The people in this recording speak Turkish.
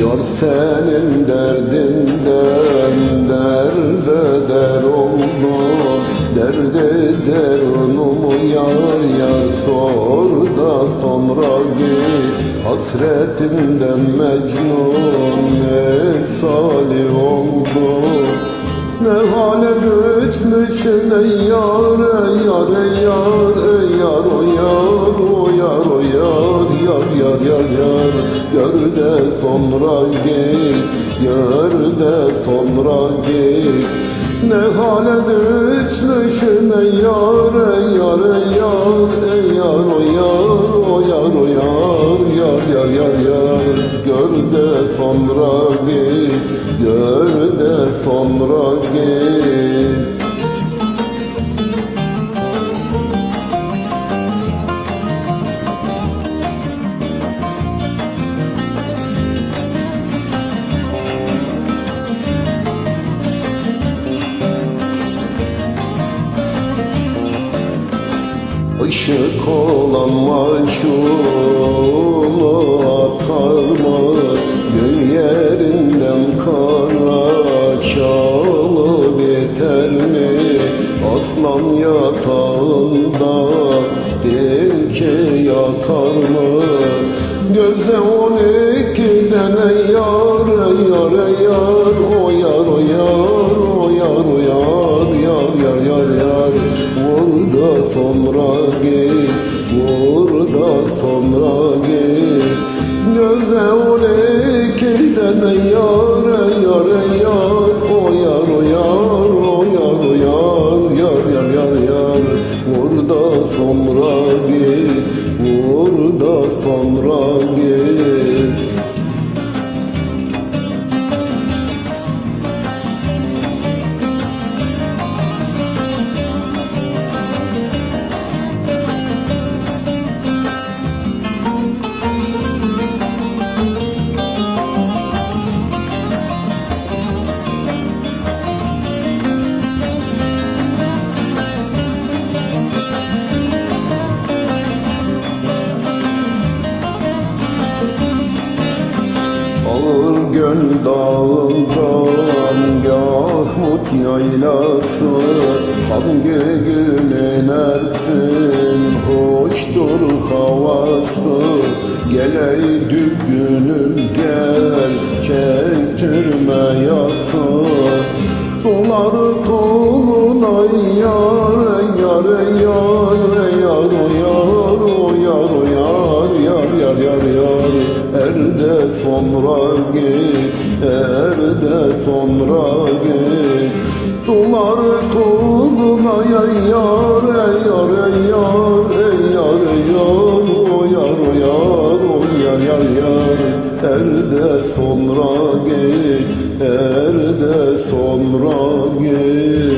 Yar senin derdinden derde der oldu Derde derunumu yar yar sor da sonra git. Hasretinden mecnun misali oldu ne hale düşmüşsün ey yar, ey yar, ey yar, ey yar, o yar, o yar, o yar, yar, yar, yar, yar. Gör de sonra git, gör de sonra git. Ne hale düşmüşsün ey yar, ey yar, ey yar, ey yar, o yar, o yar, o yar, yar, yar, yar, yar. Gör de sonra git, gör de sonra git. Işık olan maşunu atar mı? Gün yerinden kara çalı biter mi? Aslan yatağında değil ki yatar mı? Göze on iki tane yar, yar, yar, o yar, o yar, git. Göze on iki tane yar, yar, o yar, o yar, o yar, o yar, yar, yar, yar, yar. Vur da sonra git, vur Göl dağından Yahmut yaylası Hangi gün inersin Hoştur havası. Gel ey düğünüm gel Çektirme yası. Dolar koluna yar yar yar sonra git erde sonra git Dolar koluna yar yar yar yar yar yar o yar o yar o yar yar yar Erde sonra git erde sonra git